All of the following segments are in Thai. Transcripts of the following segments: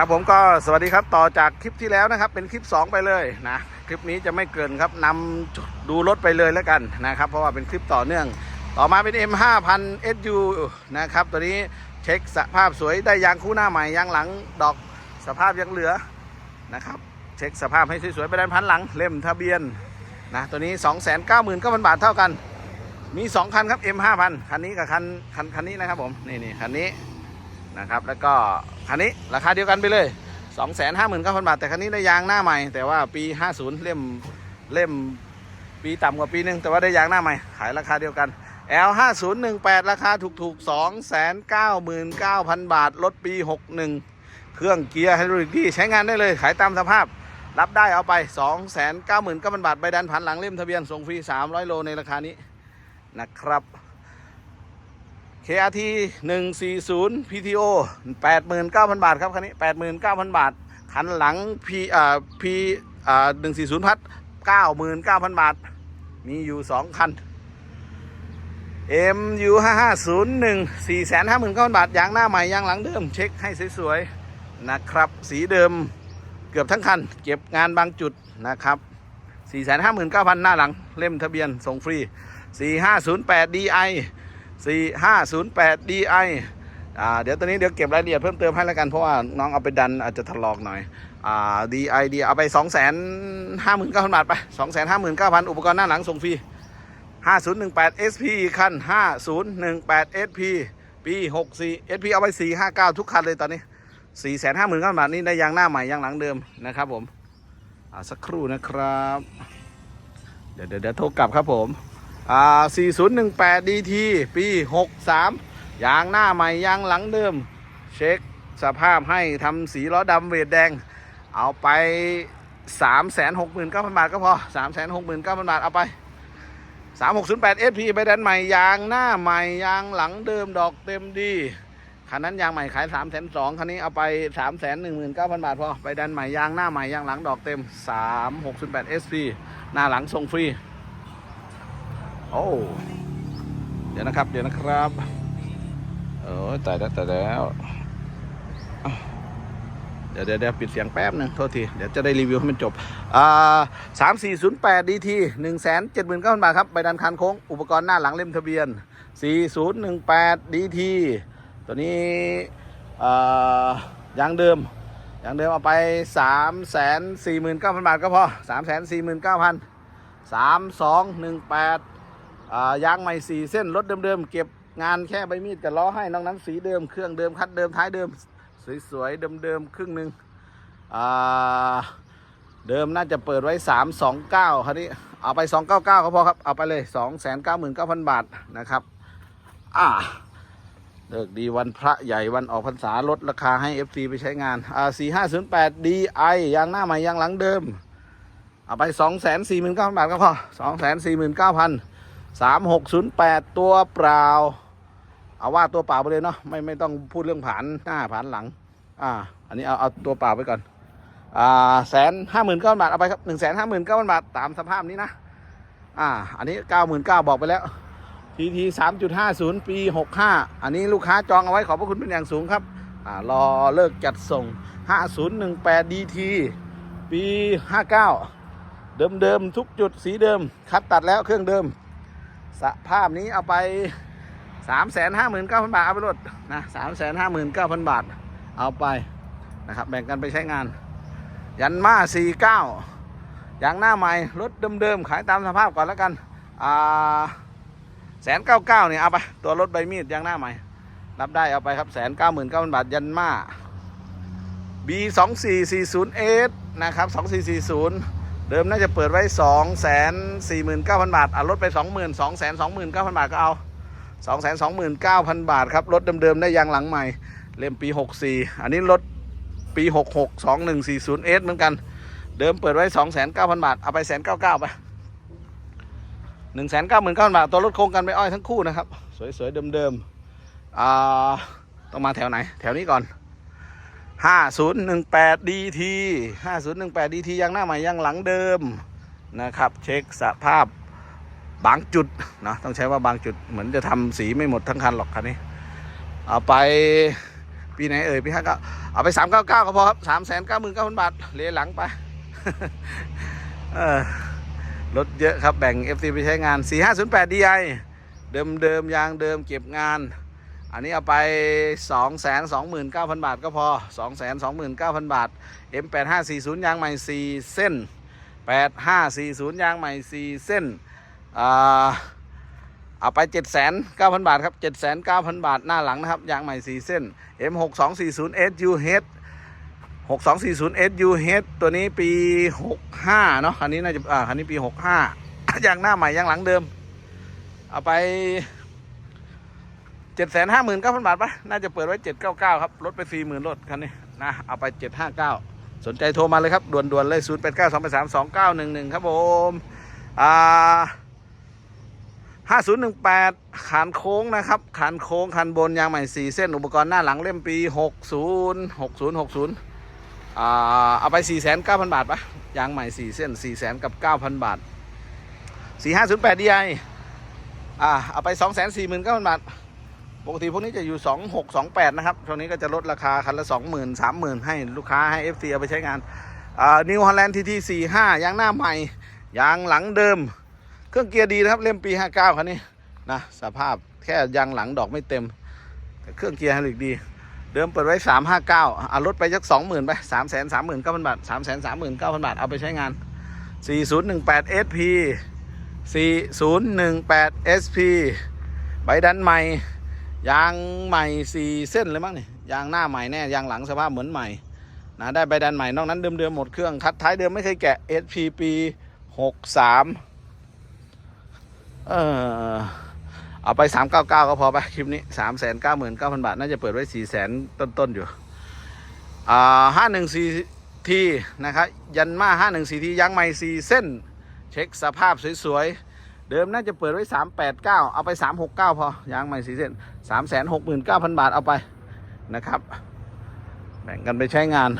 ครับผมก็สวัสดีครับต่อจากคลิปที่แล้วนะครับ เป็นคลิป 2 ไปเลยนะคลิปนี้จะไม่เกินครับนำดูรถไปเลยแล้วกันนะครับเพราะว่าเป็นคลิปต่อเนื่อง ต่อมาเป็น M 5 0 0 SU นะครับตัวนี้เช็คสภาพสวยได้ยางคู่หน้าใหม่ยางหลังดอกสภาพยังเหลือนะครับเช็คสภาพให้สวยๆไปด้านพันหลังเล่มทะเบียนนะตัวนี้ 299,000บาทเท่ากัน มี 2 คันครับ M 5 0 0คันนี้กับคันคันคันนี้นะครับผมนี่นี่คันนี้นะครับแล้วก็ คันนี้ราคาเดียวกันไปเลย 259,000 บาท แต่คันนี้ได้ยางหน้าใหม่ แต่ว่าปี 50 เล่มเล่มปีต่ำกว่าปีนึง แต่ว่าได้ยางหน้าใหม่ ขายราคาเดียวกัน L 5018ราคาถูกๆ 299,000 บาทรถปี 61 เครื่องเกียร์ไฮดรอลิกดีใช้งานได้เลย ขายตามสภาพ รับได้เอาไป 299,000 บาท ใบดันผันหลังเล่มทะเบียนส่งฟรี 300 โลในราคานี้นะครับ KRT 140 PTO 89,000 บาทครับคันนี้ 89,000 บาท คันหลัง P อ่า P อ่า140 พัด 99,000 บาท มีอยู่ 2 คัน MU 5501 459,000 บาท ยางหน้าใหม่ยางหลังเดิม เช็คให้สวยๆ นะครับ สีเดิมเกือบทั้งคัน เก็บงานบางจุดนะครับ 459,000 หน้าหลัง เล่มทะเบียนส่งฟรี 4508 DI 4508 DI อ่าเดี๋ยวตอนนี้เดี๋ยวเก็บรายละเอียดเพิ่มเติมให้แล้วกันเพราะว่าน้องเอาไปดันอาจจะถลอกหน่อยอ่า DI ดีเอาไป 259,000 บาทไป 259,000 อุปกรณ์หน้าหลังส่งฟรี 5018 SP คัน 5018 SP ปี 64 SP เอาไป 459 ทุกคันเลยตอนนี้ 450,000 บาทนี่ได้ยางหน้าใหม่ยางหลังเดิมนะครับผมอ่าสักครู่นะครับ เดี๋ยวเดี๋ยวโทรกลับครับผม อ่า4018 DT ปี 63 ยางหน้าใหม่ยางหลังเดิม เช็คสภาพให้ทำสีล้อดำเวทแดง เอาไป 369,000 บาทก็พอ 369,000 บาท เอาไป 3608 SP ไปดันใหม่ยางหน้าใหม่ยางหลังเดิมดอกเต็มดีคันนั้นยางใหม่ขาย3 2 0 0 0คันนี้เอาไป319,000บาทพอ ไปดันใหม่ยางหน้าใหม่ยางหลังดอกเต็ม 3608 SP หน้าหลังส่งฟรี โอ้เดี๋ยวนะครับ เดี๋ยวนะครับโอ้ตายแล้วตายแล้วเดี๋ยวเดี๋ยวเดี๋ยวปิดเสียงแป๊บหนึงโทษที เดี๋ยวจะได้รีวิวให้มันจบ อ่าสามสี่ศูนย์แปดดีทีหนึ่งแสนเจ็ดหมื่นเก้าพันบาทครับใบดันคันโค้ง อุปกรณ์หน้าหลังเล่มทะเบียนสี่ศูนย์หนึ่งแปดดีทีตัวนี้ อ่ายางเดิมยางเดิมเอาไปสามแสนสี่หมื่นเก้าพันบาทก็พอสามแสนสี่หมื่นเก้าพันสามสองหนึ่งแปด ยางใหม่สี่เส้นรถเดิมๆเก็บงานแค่ใบมีดกับล้อให้น้อกนั้นสีเดิมเครื่องเดิมคัดเดิมท้ายเดิม สวยๆเดิมๆครึ่งหนึ่งเดิมน่าจะเปิดไว้ 329คราวนี้เอาไป 299ก็พอครับ เอาไปเลย 299,000 บาทนะครับ อ่าเลิกดีวันพระใหญ่วันออกพรรษาลดราคาให้ FC ไปใช้งานอ่า4508 DI ยางหน้าใหม่ยางหลังเดิม เอาไป 249,000 บาทก็พอ 249,000 สามหกศูนย์แปดตัวเปล่า เอาว่าตัวเปล่าไปเลยเนาะไม่ไม่ต้องพูดเรื่องผานหน้าผานหลัง อ่า อันนี้เอาเอาตัวเปล่าไปก่อน อ่าแสนห้าหมื่นเก้าบาทเอาไปครับหนึ่งแสนห้าหมื่นเก้าบาทตามสภาพนี้นะ อ่า อันนี้เก้าหมื่นเก้าบอกไปแล้วทีทีสามจุดห้าศูนย์ปีหกห้าอันนี้ลูกค้าจองเอาไว้ขอบพระคุณเป็นอย่างสูงครับ อ่ารอเลิกจัดส่งห้าศูนย์หนึ่งแปดดีทีปีห้าเก้าเดิมเดิมทุกจุดสีเดิม คัดตัดแล้วเครื่องเดิม สภาพนี้เอาไปสามแสนห้าหมื่นเก้าพันบาท เอาไปรถนะสามแสนห้าหมื่นเก้าพันบาท เอาไปนะครับ แบ่งกันไปใช้งาน ยันมาสี่เก้ายางหน้าใหม่ รถเดิมๆ ขายตามสภาพก่อนแล้วกันอ่าแสนเก้าเก้าเนี่ยเอาไป ตัวรถใบมีดยางหน้าใหม่ รับได้เอาไปครับแสนเก้าหมื่นเก้าพันบาท ยันมา B สองสี่สี่ศูนย์เอนะครับสองสี่สี่ศูนย์ เดิมน่าจะเปิดไว้2 4 9 0 0 0บาทอะลดไป20,000 2 2 9 0 0 0บาทก็เอา2 2 9 0 0 0บาทครับรถเดิมๆได้ยางหลังใหม่ เล่มปี64อันนี้รถปี66 2140 S เหมือนกัน เดิมเปิดไว้29,000บาท เอาไป199ไป199,000บาท ตัวรถโครงกันไปอ้อยทั้งคู่นะครับ สวยๆเดิมๆอ่าต้องมาแถวไหน แถวนี้ก่อน 5018 DT 5018 DT ยางหน้าใหม่ยางหลังเดิมนะครับ เช็คสภาพบางจุดนะต้องใช้ว่าบางจุดเหมือนจะทำสีไม่หมดทั้งคันหรอกคันนี้ เอาไปปีไหนเอ่ยปีห้าเก้าเอาไปสามเก้าเก้าก็พอครับสามแสนเก้าหมื่นเก้าพันบาทเลียหลังไปรถเยอะครับแบ่ง FC ไปใช้งาน 4508 DI เดิมเดิมยางเดิมเก็บงาน อันนี้เอาไป 2 2 9 0 0 0 บาทก็พอ 2 2 9 0 0 0 บาท M8540 ยางใหม่ 4 เส้น 8540 ยางใหม่ 4 เส้นเอาไป 7,900 0 บาทครับ 7,900 0 บาทหน้าหลังนะครับ ยางใหม่ 4 เส้น M6240 SUH 6240 SUH ตัวนี้ปี 65 เนาะคันนี้น่าจะ อ่าคันนี้ปี 65 ยางหน้าใหม่ยางหลังเดิม เอาไป เจ็ดแสนห้าหมื่นเก้าพันบาทปะน่าจะเปิดไว้เจ็ดเก้าเก้าครับลดไปสี่หมื่นลดคันนี้นะเอาไปเจ็ดห้าเก้าสนใจโทรมาเลยครับ ด่วนๆเลยศูนย์แปดเก้าสองแปดสามสองเก้าหนึ่งหนึ่งครับผมอ่าห้าศูนย์หนึ่งแปดขานโค้งนะครับขานโค้งคันบนยางใหม่สี่เส้น อุปกรณ์หน้าหลังเล่มปีหกศูนย์หกศูนย์หกศูนย์อ่าเอาไปสี่แสนเก้าพันบาทปะยางใหม่สี่เส้นสี่แสนกับเก้าพันบาทสี่ห้าศูนย์แปดดีไออ่าเอาไปสองแสนสี่หมื่นเก้าพันบาท ปกติพวกนี้จะอยู่ 2628 นะครับช่วงนี้ก็จะลดราคาคันละ 20,000 30,000 ให้ลูกค้าให้ FC เอาไปใช้งานนิวฮอลแลนด์ทีที่4 5ยางหน้าใหม่ยางหลังเดิม เครื่องเกียร์ดีนะครับเล่มปี 59 คันนี้นะสภาพแค่ยางหลังดอกไม่เต็ม เครื่องเกียร์ไฮลิกดี เดิมเปิดไว้ 359อะลดไปสัก 20,000 ไป 3 3 9 0 0 0 บาท 3 3 9 0 0 0 บาท เอาไปใช้งาน 4018 SP 4018 SP ใบดันใหม่ ยางใหม่สี่เส้นเลยมั้งนี่ยางหน้าใหม่แน่ยางหลังสภาพเหมือนใหม่นะได้ใบดันใหม่นอกนั้นเดิมๆหมดเครื่องคัดท้ายเดิมไม่เคยแกะ SP ปีหกสามเออเอาไปสามเก้าเก้าก็พอไปคลิปนี้สามแสนเก้าหมื่นเก้าพันบาท น่าจะเปิดไว้สี่แสนต้นๆอยู่อ่าห้าหนึ่งสี่ทีนะครับยันมาห้าหนึ่งสี่ทียางใหม่สี่เส้น เช็คสภาพสวยๆเดิมน่าจะเปิดไว้ 389 เอาไป 369 พอ ยางใหม่สีเส้น 369,000บาทเอาไปนะครับ แบ่งกันไปใช้งาน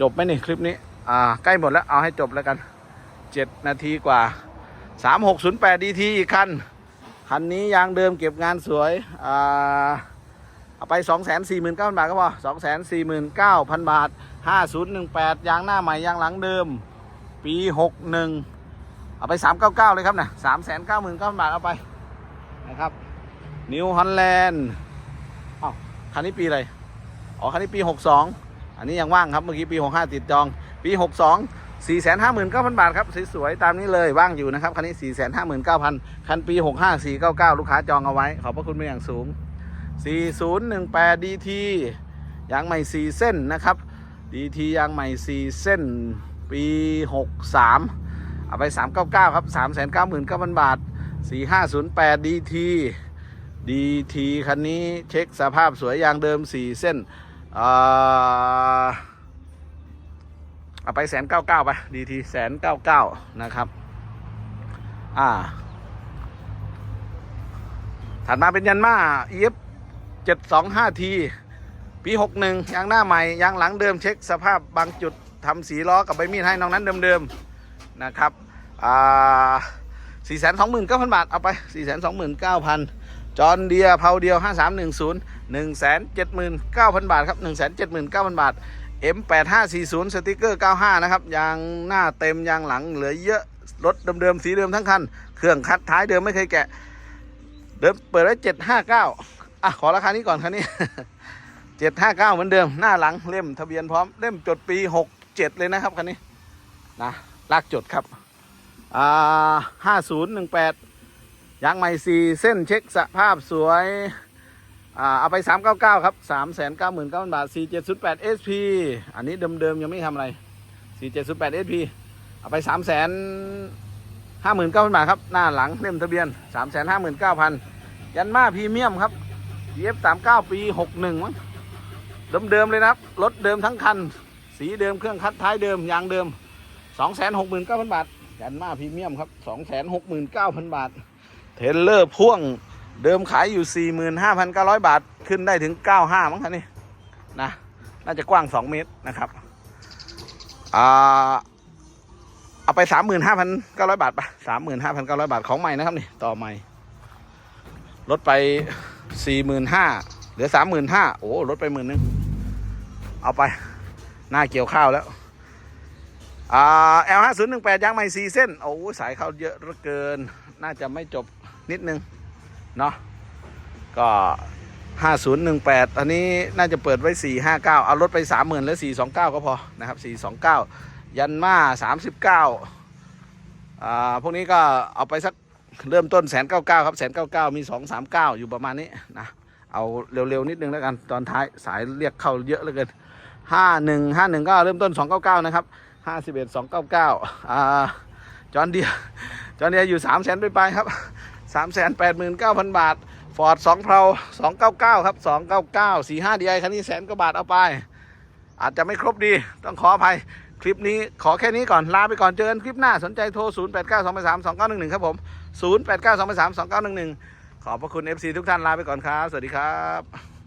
จบไหมนี่ คลิปนี้ อ่า ใกล้หมดแล้ว เอาให้จบแล้วกัน7นาทีกว่า3608 DT อีกคัน คันนี้ยางเดิมเก็บงานสวย อ่าเอาไป 249,000 บาทก็พอ 249,000 บาท 5018 ยางหน้าใหม่ ยางหลังเดิม ปี 61 เอาไป 399 เลยครับนะ399,000 บาทเอาไปนะครับ นิวฮอลแลนด์อ้าวคันนี้ปีอะไร อ๋อ คันนี้ปี 62 อันนี้ยังว่างครับ เมื่อกี้ปี 65 ติดจอง ปี 62 459,000 บาทครับ สวยๆ ตามนี้เลย ว่างอยู่นะครับ คันนี้ 459,000 คันปี 65 499 ลูกค้าจองเอาไว้ ขอบพระคุณเป็นอย่างสูง 4018 DT ยางใหม่ 4 เส้นนะครับ DT ยางใหม่ 4 เส้น ปี 63 เอาไป 399 ครับ 399,000 บาท 4508 DT DT คันนี้เช็คสภาพสวยยางเดิม 4 เส้นเออเอาไปแสนเก้าเก้าไป DT แสนเก้าเก้านะครับ อ่า ถัดมาเป็นยันมา EF 725T ปี61ยางหน้าใหม่ยางหลังเดิมเช็คสภาพบางจุดทำสีล้อกับใบมีดให้น้อกนั้นเดิมๆนะครับ อ่าสี่แสนสองหมื่นเก้าพันบาท เอาไปสี่แสนสองหมื่นเก้าพัน จอนเดียเผาเดียวห้าสามหนึ่งศูนย์หนึ่งแสนเจ็ดหมื่นเก้าพันบาทครับหนึ่งแสนเจ็ดหมื่นเก้าพันบาท M แปดห้าสี่ศูนย์สติกเกอร์เก้าห้านะครับ ยางหน้าเต็มยางหลังเหลือเยอะรถเดิมๆสีเดิมทั้งคัน เครื่องคัดท้ายเดิมไม่เคยแกะ เดิมเปิดไว้เจ็ดห้าเก้าอะขอราคานี้ก่อนคันนี้เจ็ดห้าเก้าเหมือนเดิมหน้าหลังเล่มทะเบียนพร้อมเล่มจดปีหกเจ็ดเลยนะครับคันนี้นะลากจดครับอ่าห้าศูน ยางใหม่สี่เส้นเช็คสภาพสวยอ่าเอาไปสามเก้าเก้าครับสามแสนเก้าหมื่นเก้าพันบาทสี่เจ็ดศูนย์แปดเอสพีอันนี้เดิมๆ ยังไม่ทำอะไรสี่เจ็ดศูนย์แปดเอสพีเอาไปสามแสนห้าหมื่นเก้าพันบาทครับ หน้าหลังเล่มทะเบียนสามแสนห้าหมื่นเก้าพันยันมาพรีเมียมครับเอฟสามเก้าปีหกหนึ่งมั้งเดิมๆ เลยนะครับ รถเดิมทั้งคัน สีเดิมเครื่องคัดท้ายเดิม ยางเดิมสองแสนหกหมื่นเก้าพันบาท ยันมาพรีเมียมครับสองแสนหกหมื่นเก้าพันบาท เทเลอร์พ่วงเดิมขายอยู่สี่หมื่นห้าพันเก้าร้อยบาท ขึ้นได้ถึงเก้าห้ามั้งคันนี้นะน่าจะกว้างสองเมตรนะครับอ่าเอาไปสามหมื่นห้าพันเก้าร้อยบาทปะสามหมื่นห้าพันเก้าร้อยบาทของใหม่นะครับนี่ต่อใหม่ลดไปสี่หมื่นห้าเหลือสามหมื่นห้โอ้ลดไปหมื่นนึงเอาไปหน้าเกี่ยวข้าวแล้วอ่า L ห้าศูนย์หนึ่งแปดยางใหม่สี่เส้น โอ้สายเข้าเยอะเหลือเกิน น่าจะไม่จบ นิดนึงเนาะก็ห้าศูนย์หนึ่งแปดอันนี้น่าจะเปิดไว้สี่ห้าเก้าเอารถไปสามหมื่นแล้วสี่สองเก้าก็พอนะครับสี่สองเก้ายันมาสามสิบเก้าอ่า พวกนี้ก็เอาไปสักเริ่มต้นแสนเก้าเก้าครับแสนเก้าเก้ามีสองสามเก้าอยู่ประมาณนี้นะเอาเร็วๆนิดนึงแล้วกันตอนท้ายสายเรียกเข้าเยอะเหลือเกินห้าหนึ่งห้าหนึ่งก็เริ่มต้นสองเก้าเก้านะครับห้าสิบเอ็ดสองเก้าเก้าอ่าจอนเดียจอนเดียอยู่สามแสนไปไปครับ สามแสนแปดหมื่นเก้าพันบาท ฟอร์ดสองเพลาสองเก้าเก้าครับสองเก้าเก้าสี่ห้าดีไอคันนี้แสนกว่าบาทเอาไป อาจจะไม่ครบดีต้องขออภัย คลิปนี้ขอแค่นี้ก่อน ลาไปก่อนเจอกันคลิปหน้าสนใจโทร 0 8 9 2 3 2 9 1 1 ครับผม 0 8 9 2 3 2 9 1 1 ขอบพระคุณ FC ทุกท่านลาไปก่อนครับ สวัสดีครับ